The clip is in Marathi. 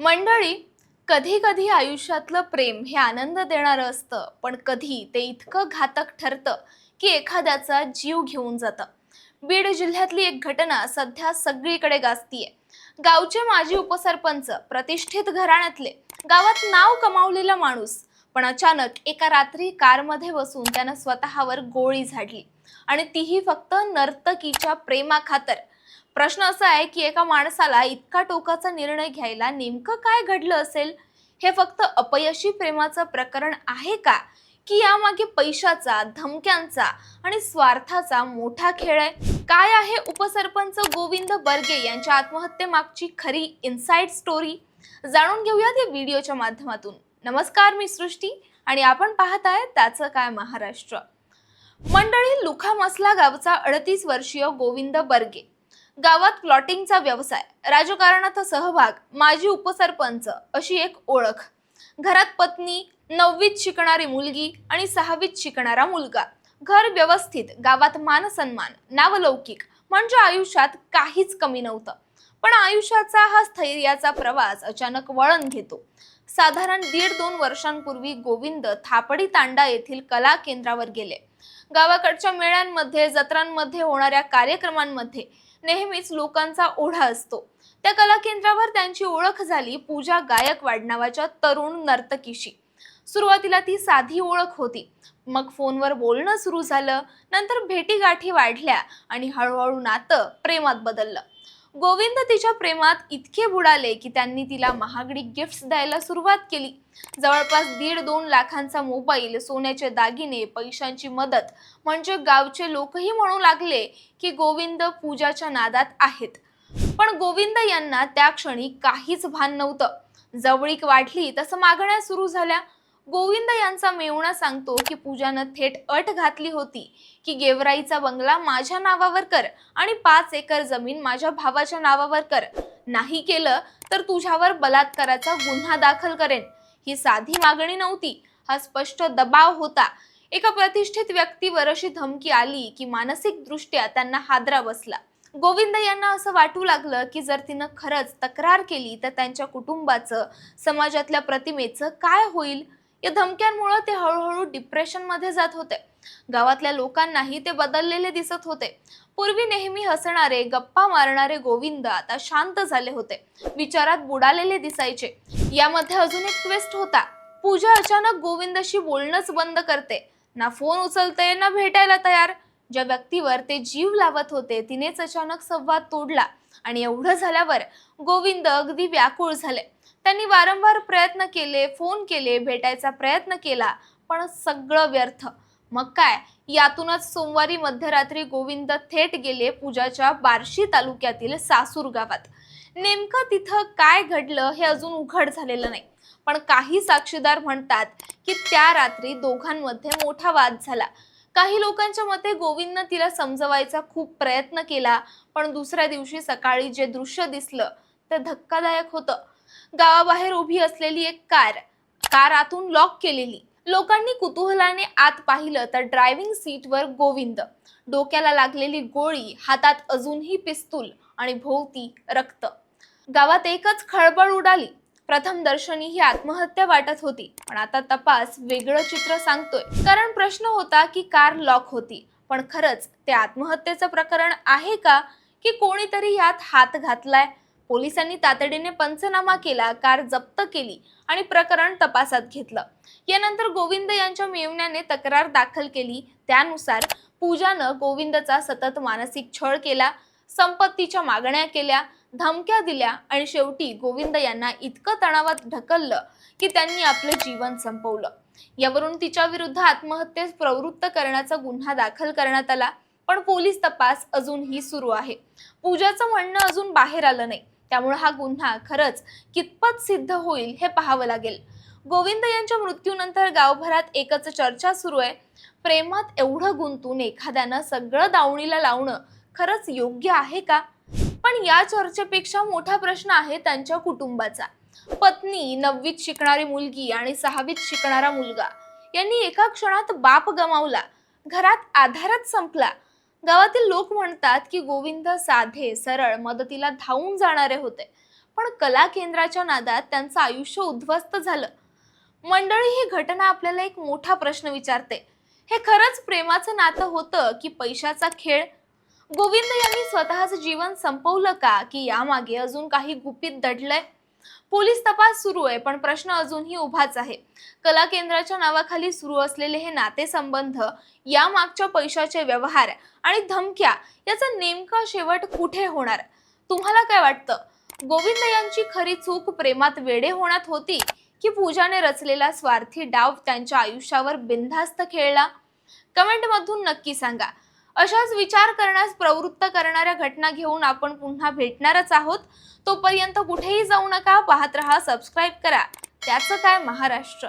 मंडळी कधी कधी आयुष्यातलं प्रेम हे आनंद देणारं असतं पण कधी ते इतकं घातक ठरतं की एखाद्याचा जीव घेऊन जातं. बीड जिल्ह्यातली एक घटना सध्या सगळीकडे गाजतीये. गावचे माजी उपसरपंच प्रतिष्ठित घराण्यातले गावात नाव कमावलेला माणूस पण अचानक एका रात्री कारमध्ये बसून त्यानं स्वतःवर गोळी झाडली. आणि तीही फक्त नर्तकीच्या प्रेमाखातर प्रश्न असा आहे की एका माणसाला इतका टोकाचा निर्णय घ्यायला नेमकं काय घडलं असेल? हे फक्त अपयशी प्रेमाचं प्रकरण आहे का? की यामागे पैशाचा धमक्यांचा आणि स्वार्थाचा मोठा खेळ आहे? काय आहे उपसरपंच गोविंद बर्गे यांच्या आत्महत्येमागची खरी इन्साइड स्टोरी जाणून घेऊयात या व्हिडिओच्या माध्यमातून. नमस्कार मी सृष्टी आणि आपण पाहत आहे त्याचं काय महाराष्ट्र. मंडळी लुखामसला गावचा अडतीस वर्षीय गोविंद बर्गे गावात प्लॉटिंगचा व्यवसाय राजकारणाचा सहभाग माजी उपसरपंच अशी एक ओळख. घरात पत्नी नववीत शिकणारी मुलगी आणि सहावीत शिकणारा मुलगा. घर व्यवस्थित गावात मान सन्मान नावलौकिक म्हणजे आयुष्यात काहीच कमी नव्हतं. पण आयुष्याचा हा स्थैर्याचा प्रवास अचानक वळण घेतो. साधारण दीड दोन वर्षांपूर्वी गोविंद थापडी तांडा येथील कला केंद्रावर गेले. गावाकडच्या मेळ्यांमध्ये जत्रांमध्ये होणाऱ्या कार्यक्रमांमध्ये नेहमीच लोकांचा ओढा असतो. त्या कला केंद्रावर त्यांची ओळख झाली पूजा गायकवाड नावाच्या तरुण नर्तकीशी. सुरुवातीला ती साधी ओळख होती. मग फोनवर बोलणं सुरू झालं. नंतर भेटीगाठी वाढल्या आणि हळूहळू नातं प्रेमात बदललं. गोविंद तिच्या प्रेमात इतके बुडाले की त्यांनी तिला महागडी गिफ्ट्स द्यायला सुरुवात केली. जवळपास दीड दोन लाखांचा मोबाईल सोन्याचे दागिने पैशांची मदत म्हणजे गावचे लोकही म्हणू लागले की गोविंद पूजाच्या नादात आहेत. पण गोविंद यांना त्या क्षणी काहीच भान नव्हतं. जवळीक वाढली तसं मागण्या सुरू झाल्या. गोविंद यांचा मेवणा सांगतो की पूजानं थेट अट घातली होती की गेवराईचा बंगला माझ्या नावावर कर आणि पाच एकर जमीन माझ्या भावाच्या नावावर कर. नाही केलं तर तुझ्यावर बलात्काराचा गुन्हा दाखल करेन. ही साधी मागणी नव्हती. हा स्पष्ट दबाव होता. एका प्रतिष्ठित व्यक्तीवर अशी धमकी आली की मानसिकदृष्ट्या त्यांना हादरा बसला. गोविंद यांना असं वाटू लागलं की जर तिनं खरंच तक्रार केली तर त्यांच्या कुटुंबाचं समाजातल्या प्रतिमेचं काय होईल? या धमक्यांमुळे ते हळूहळू डिप्रेशनमध्ये जात होते. गावातल्या लोकांनाही ते बदललेले दिसत होते. पूर्वी नेहमी हसणारे गप्पा मारणारे गोविंद आता शांत झाले होते. विचारात बुडालेले दिसायचे. यामध्ये अजून एक ट्विस्ट होता. पूजा अचानक गोविंदशी बोलणंच बंद करते. ना फोन उचलते ना भेटायला तयार. ज्या व्यक्तीवर ते जीव लावत होते तिनेच अचानक संवाद तोडला. आणि एवढं झाल्यावर गोविंद अगदी व्याकुळ झाले. त्यांनी वारंवार प्रयत्न केले फोन केले भेटायचा प्रयत्न केला पण सगळं व्यर्थ. मग काय? यातूनच सोमवारी मध्यरात्री गोविंद थेट गेले पूजाच्या बार्शी तालुक्यातील सासूर गावात. नेमकं तिथं काय घडलं हे अजून उघड झालेलं नाही. पण काही साक्षीदार म्हणतात की त्या रात्री दोघांमध्ये मोठा वाद झाला. काही लोकांच्या मते गोविंदनं तिला समजवायचा खूप प्रयत्न केला पण दुसऱ्या दिवशी सकाळी जे दृश्य दिसलं ते धक्कादायक होतं. गावाबाहेर उभी असलेली एक कार कार आतून लॉक केलेली. लोकांनी कुतूहलाने आत पाहिलं तर ड्रायव्हिंग सीटवर गोविंद. डोक्याला लागलेली गोळी हातात अजूनही पिस्तूल आणि भोवती रक्त. गावात एकच खळबळ उडाली. प्रथम दर्शनी ही आत्महत्या वाटत होती पण आता तपास वेगळं चित्र सांगतोय. कारण प्रश्न होता की कार लॉक होती पण खरंच ते आत्महत्येचं प्रकरण आहे का? की कोणीतरी यात हात घातलाय? पोलिसांनी तातडीने पंचनामा केला कार जप्त केली आणि प्रकरण तपासात घेतलं. यानंतर गोविंद यांच्या मेवण्याने तक्रार दाखल केली. त्यानुसार पूजानं गोविंदचा सतत मानसिक छळ केला संपत्तीच्या मागण्या केल्या धमक्या दिल्या आणि शेवटी गोविंद यांना इतकं तणावात ढकललं की त्यांनी आपलं जीवन संपवलं. यावरून तिच्या विरुद्ध आत्महत्येस प्रवृत्त करण्याचा गुन्हा दाखल करण्यात आला पण पोलीस तपास अजूनही सुरू आहे. पूजाचं म्हणणं अजून बाहेर आलं नाही. त्यामुळे हा गुन्हा खरंच कितपत सिद्ध होईल हे पाहावं लागेल. गोविंद यांच्या मृत्यूनंतर गावभरात एकच चर्चा सुरू आहे. प्रेमात एवढं गुंतून एखाद्यानं सगळं दावणीला लावणं खरंच योग्य आहे का? पण या चर्चेपेक्षा मोठा प्रश्न आहे त्यांच्या कुटुंबाचा. पत्नी नववीत शिकणारी मुलगी आणि सहावीत शिकणारा मुलगा यांनी एका क्षणात बाप गमावला. घरात आधारच संपला. गावातील लोक म्हणतात की गोविंद साधे सरळ मदतीला धावून जाणारे होते. पण कला केंद्राच्या नादात त्यांचं आयुष्य उद्ध्वस्त झालं. मंडळी ही घटना आपल्याला एक मोठा प्रश्न विचारते. हे खरंच प्रेमाचं नातं होतं की पैशाचा खेळ? गोविंद यांनी स्वतःचं जीवन संपवलं का? की यामागे अजून काही गुपित दडलंय? पोलीस तपास सुरू आहे पण प्रश्न अजूनही उभाच आहे. कला केंद्राच्या नावाखाली सुरू असलेले हे नातेसंबंध या मागच्या पैशाचे व्यवहार आणि धमक्या याचा नेमका शेवट कुठे होणार? तुम्हाला काय वाटतं? गोविंद यांची खरी चूक प्रेमात वेडे होण्यात होती की पूजाने रचलेला स्वार्थी डाव त्यांच्या आयुष्यावर बिनधास्त खेळला? कमेंटमधून नक्की सांगा. अशाच विचार करण्यास प्रवृत्त करणाऱ्या घटना घेऊन आपण पुन्हा भेटणारच आहोत. तोपर्यंत कुठेही जाऊ नका पाहत रहा सबस्क्राईब करा. त्याचं काय महाराष्ट्र?